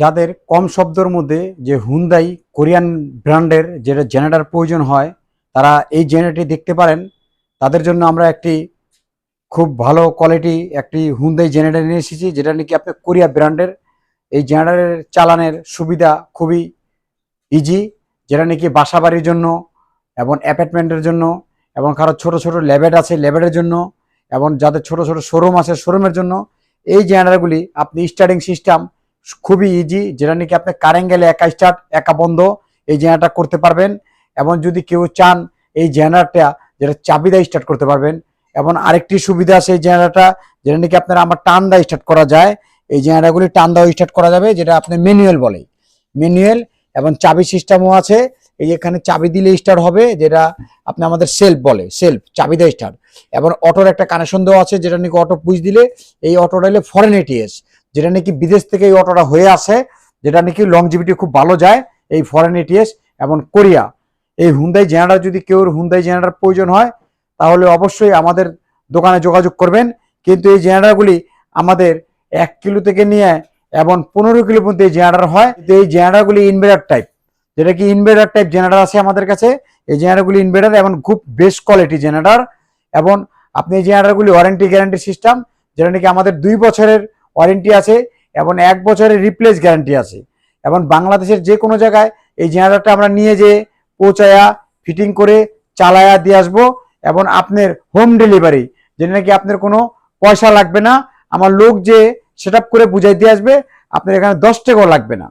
যাদের কম শব্দের মধ্যে যে হুন্দাই কোরিয়ান ব্র্যান্ডের যেটা জেনারেটর প্রয়োজন হয়, তারা এই জেনারেটরটি দেখতে পারেন। তাদের জন্য আমরা একটি খুব ভালো কোয়ালিটি একটি হুন্দাই জেনারেটার নিয়ে এসেছি, যেটা নাকি আপনার কোরিয়া ব্র্যান্ডের এই জেনারেটরের চালানের সুবিধা খুবই ইজি যেটা নাকি বাসা বাড়ির জন্য এবং অ্যাপার্টমেন্টের জন্য এবং কারও ছোট ছোট ল্যাবেট আছে ল্যাবেটের জন্য এবং যাদের ছোট ছোট শোরুম আছে শোরুমের জন্য, এই জেনারেটরগুলি আপনি স্টার্টিং সিস্টেম খুবই ইজি যেটা নাকি আপনি কারেন্ট গেলে একা স্টার্ট একা বন্ধ, এই জেনারেটর করতে পারবেন। এবং যদি কেউ চান এই জেনারেটরটা যেটা চাবি দিয়ে স্টার্ট করতে পারবেন। এবং আরেকটি সুবিধা আছে এই জেনারেটরটা যেটা নাকি আপনার আমার টান দা স্টার্ট করা যায়। এই জেনারেটরগুলি টান দাও স্টার্ট করা যাবে, যেটা আপনি ম্যানুয়াল বলে। ম্যানুয়াল এবং চাবি সিস্টেমও আছে। এই এখানে চাবি দিলে স্টার্ট হবে, যেটা আপনি আমাদের সেলফ বলে সেলফ চাবি দিয়ে স্টার্ট এবং অটোর একটা কানেকশন দেওয়া আছে, যেটা নাকি অটো পুশ দিলে, এই অটোটা হলে ফরেন এটিএস যেটা নাকি বিদেশ থেকে এই অটোটা হয়ে আসে, যেটা নাকি লংজিভিটি খুব ভালো যায় এই ফরেন এটিএস এবং কোরিয়া। এই হুন্দাই জেনারেটর যদি কেউ হুন্দাই জেনারেটর প্রয়োজন হয়, তাহলে অবশ্যই আমাদের দোকানে যোগাযোগ করবেন। কিন্তু এই জেনারেটরগুলি আমাদের এক কিলো থেকে নিয়ে এবং পনেরো কিলো পর্যন্ত এই জেনারেটর হয়। এই জেনারেটরগুলি ইনভার্টার টাইপ যেটা কি ইনভার্টার টাইপ জেনারেটর আছে আমাদের কাছে, এই জেনারেটরগুলি ইনভার্টার এবং খুব বেস্ট কোয়ালিটি জেনারেটর এবং আপনি এই জেনারেটরগুলি ওয়ারেন্টি গ্যারান্টি সিস্টেম যেটা নাকি আমাদের দুই বছরের ওয়ারেন্টি আছে এবং এক বছরের রিপ্লেস গ্যারান্টি আছে। এবং বাংলাদেশের যে কোনো জায়গায় এই জেনারেটরটা আমরা নিয়ে যেয়ে পৌঁছায়া ফিটিং করে চালায়া দিয়ে আসব এবং আপনার হোম ডেলিভারি যেটা নাকি আপনার কোনো পয়সা লাগবে না, আমার লোক যে সেট করে বুঝাই দিয়ে আসবে, আপনার এখানে দশ টাকাও লাগবে না।